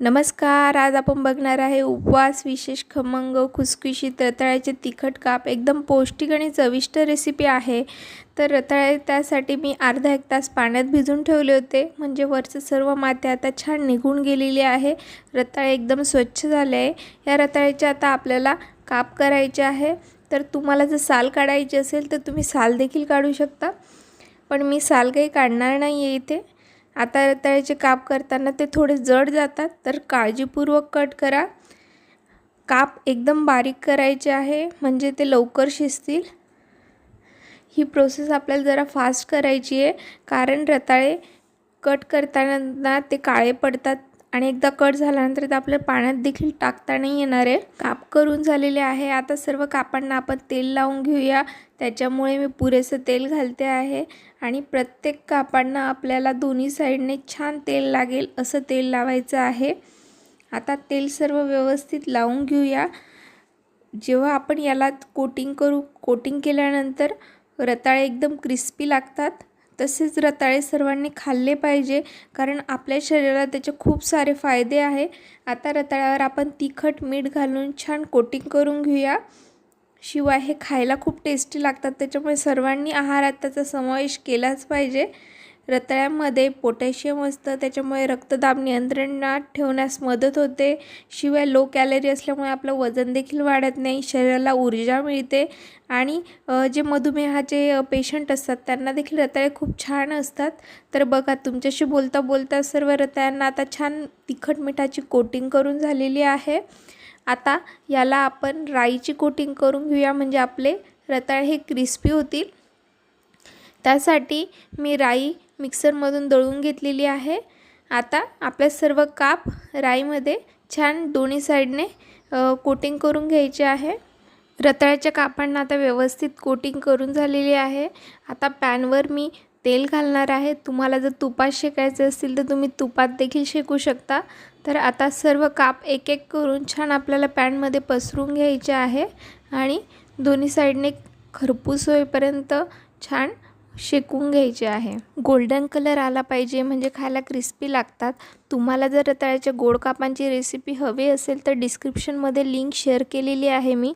नमस्कार आज आपण बघणार आहे उपवास विशेष खमंग खुसखुशीत रताळ्याचे तिखट काप एकदम पौष्टिक आणि चविष्ट रेसिपी आहे. तर रताळे त्यासाठी मी अर्धा एक तास पाण्यात भिजून ठेवले होते. म्हणजे वरचं सर्व माती आता छान निघून गेलेली आहे. रताळे एकदम स्वच्छ झाले आहे. या रताळ्याचे आता आपल्याला काप करायचे आहे. तर तुम्हाला जर साल काढायची असेल तर तुम्ही साल देखील काढू शकता. पण मी साल काही काढणार नाही आहे इथे. आता रताळ्याचे काप करताना ते थोडे जड जातात तर काळजीपूर्वक कट करा. काप एकदम बारीक करायचे आहे म्हणजे ते लवकर शिजतील. ही प्रोसेस आपल्याला जरा फास्ट करायची आहे कारण रताळे कट करताना ते काळे पडतात. आणि एकदा कट झाल्यानंतर ते आपल्या पाण्यात देखील टाकता नाही येणार आहे. काप करून झालेले आहे. आता सर्व कापांना आपण तेल लावून घेऊया. त्याच्यामुळे मी पुरेसं तेल घालते आहे. आणि प्रत्येक कापांना आपल्याला दोन्ही साईडने छान तेल लागेल असं तेल लावायचं आहे. आता तेल सर्व व्यवस्थित लावून घेऊया. जेव्हा आपण याला कोटिंग करू कोटिंग केल्यानंतर रताळे एकदम क्रिस्पी लागतात. तसेच रताळे सर्वांनी खाल्ले पाहिजे कारण आपल्या शरीराला त्याचे खूप सारे फायदे आहे. आता रताळ्यावर आपण तिखट मीठ घालून छान कोटिंग करून घेऊया. शिवाय हे खायला खूप टेस्टी लागतात. त्याच्यामुळे सर्वांनी आहारात त्याचा समावेश केलाच पाहिजे. रताळ्यामध्ये पोटॅशियम असतं त्याच्यामुळे रक्तदाब नियंत्रणात ठेवण्यास मदत होते. शिवाय लो कॅलरी असल्यामुळे आपलं वजन देखील वाढत नाही शरीराला ऊर्जा मिळते आणि जे मधुमेहाचे पेशंट असतात त्यांना देखील रताळे खूप छान असतात. तर बघा तुमच्याशी बोलता बोलता सर्व रताळ्यांना आता छान तिखट मिठाची कोटिंग करून झालेली आहे. आता याला आपण राईची कोटिंग करून घेऊया म्हणजे आपले रताळे हे क्रिस्पी होतील. त्यासाठी मी राई मिक्सरमधून दळून घेतलेली आहे. आता आपल्या सर्व काप राईमध्ये छान दोन्ही साईडने कोटिंग करून घ्यायचे आहे. रताळ्याच्या कापांना आता व्यवस्थित कोटिंग करून झालेली आहे. आता पॅनवर मी तेल घालणार आहे. तुम्हाला जर तुपात शेकायचं असतील तर तुम्ही तुपात देखील शेकू शकता. तर आता सर्व काप एक एक करून छान आपल्याला पॅनमध्ये पसरून घ्यायचे आहे. आणि दोन्ही साईडने खरपूस होईपर्यंत छान शेकून घ्यायचे आहे. गोल्डन कलर आला पाहिजे म्हणजे खायला क्रिस्पी लागतात. तुम्हाला जर रताळ्याच्या गोड कापांची रेसिपी हवी असेल तर डिस्क्रिप्शनमध्ये लिंक शेअर केलेली आहे मी.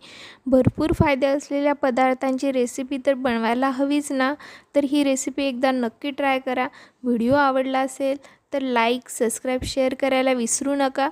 भरपूर फायदे असलेल्या पदार्थांची रेसिपी तर बनवायला हवीच ना? तर ही रेसिपी एकदा नक्की ट्राय करा. व्हिडिओ आवडला असेल तर लाईक सबस्क्राईब शेअर करायला विसरू नका.